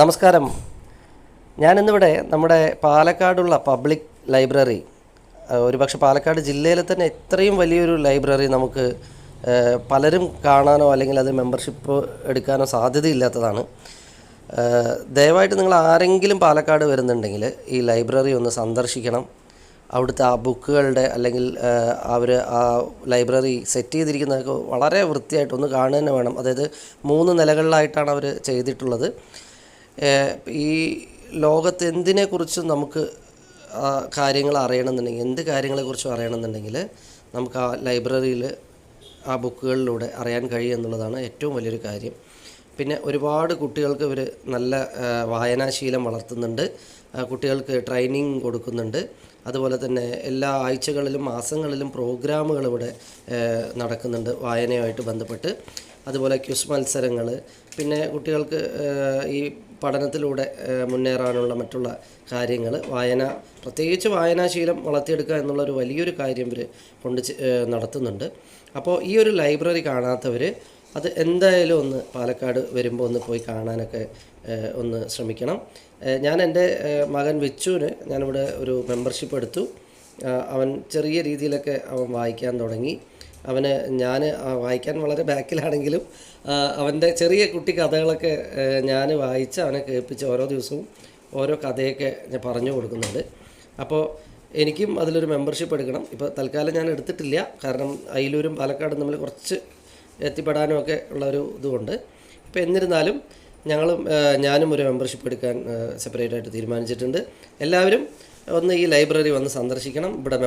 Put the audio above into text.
നമസ്കാരം. ഞാനിന്നിവിടെ നമ്മുടെ പാലക്കാടുള്ള പബ്ലിക് ലൈബ്രറി ഒരുപക്ഷെ പാലക്കാട് ജില്ലയിലെ തന്നെ ഇത്രയും വലിയൊരു ലൈബ്രറി നമുക്ക് പലരും കാണാനോ അല്ലെങ്കിൽ അത് മെമ്പർഷിപ്പ് എടുക്കാനോ സാധ്യതയില്ലാത്തതാണ്. ദയവായിട്ട് നിങ്ങൾ ആരെങ്കിലും പാലക്കാട് വരുന്നുണ്ടെങ്കിൽ ഈ ലൈബ്രറി ഒന്ന് സന്ദർശിക്കണം. അവിടുത്തെ ആ ബുക്കുകളുടെ അല്ലെങ്കിൽ അവർ ആ ലൈബ്രറി സെറ്റ് ചെയ്തിരിക്കുന്നതൊക്കെ വളരെ വൃത്തിയായിട്ട് ഒന്ന് കാണുക തന്നെ വേണം. അതായത് മൂന്ന് നിലകളിലായിട്ടാണ് അവർ ചെയ്തിട്ടുള്ളത്. ഈ ലോകത്ത് എന്തിനെക്കുറിച്ചും നമുക്ക് കാര്യങ്ങൾ അറിയണമെന്നുണ്ടെങ്കിൽ എന്ത് കാര്യങ്ങളെക്കുറിച്ചും അറിയണമെന്നുണ്ടെങ്കിൽ നമുക്ക് ആ ലൈബ്രറിയിൽ ആ ബുക്കുകളിലൂടെ അറിയാൻ കഴിയും എന്നുള്ളതാണ് ഏറ്റവും വലിയൊരു കാര്യം. പിന്നെ ഒരുപാട് കുട്ടികൾക്ക് ഇവർ നല്ല വായനാശീലം വളർത്തുന്നുണ്ട്. കുട്ടികൾക്ക് ട്രെയിനിങ് കൊടുക്കുന്നുണ്ട്. അതുപോലെ തന്നെ എല്ലാ ആഴ്ചകളിലും മാസങ്ങളിലും പ്രോഗ്രാമുകൾ ഇവിടെ നടക്കുന്നുണ്ട് വായനയുമായിട്ട് ബന്ധപ്പെട്ട്. അതുപോലെ ക്യുസ് മത്സരങ്ങൾ പിന്നെ കുട്ടികൾക്ക് ഈ പഠനത്തിലൂടെ മുന്നേറാനുള്ള മറ്റുള്ള കാര്യങ്ങൾ വായന പ്രത്യേകിച്ച് വായനാശീലം വളർത്തിയെടുക്കുക എന്നുള്ളൊരു വലിയൊരു കാര്യം ഇവർ കൊണ്ട് നടത്തുന്നുണ്ട്. അപ്പോൾ ഈ ഒരു ലൈബ്രറി കാണാത്തവർ അത് എന്തായാലും ഒന്ന് പാലക്കാട് വരുമ്പോൾ ഒന്ന് പോയി കാണാനൊക്കെ ഒന്ന് ശ്രമിക്കണം. ഞാൻ എന്റെ മകൻ വിച്ചുവിന് ഞാനിവിടെ ഒരു മെമ്പർഷിപ്പ് എടുത്തു. അവൻ ചെറിയ രീതിയിലൊക്കെ അവൻ വായിക്കാൻ തുടങ്ങി. അവന് ഞാൻ വായിക്കാൻ വളരെ ബാക്കിലാണെങ്കിലും അവന്റെ ചെറിയ കുട്ടി കഥകളൊക്കെ ഞാൻ വായിച്ച് അവനെ കേൾപ്പിച്ച് ഓരോ ദിവസവും ഓരോ കഥയൊക്കെ ഞാൻ പറഞ്ഞു കൊടുക്കുന്നുണ്ട്. അപ്പോൾ എനിക്കും അതിലൊരു മെമ്പർഷിപ്പ് എടുക്കണം. ഇപ്പോൾ തൽക്കാലം ഞാൻ എടുത്തിട്ടില്ല. കാരണം അയിലൂരും പാലക്കാടും തമ്മിൽ കുറച്ച് എത്തിപ്പെടാനും ഒക്കെ ഉള്ളൊരു ഇതുകൊണ്ട് ഇപ്പോൾ എന്നിരുന്നാലും ഞങ്ങളും ഞാനും ഒരു മെമ്പർഷിപ്പ് എടുക്കാൻ സെപ്പറേറ്റ് ആയിട്ട് തീരുമാനിച്ചിട്ടുണ്ട്. എല്ലാവരും ഒന്ന് ഈ ലൈബ്രറി വന്ന് സന്ദർശിക്കണം. ഇവിടെ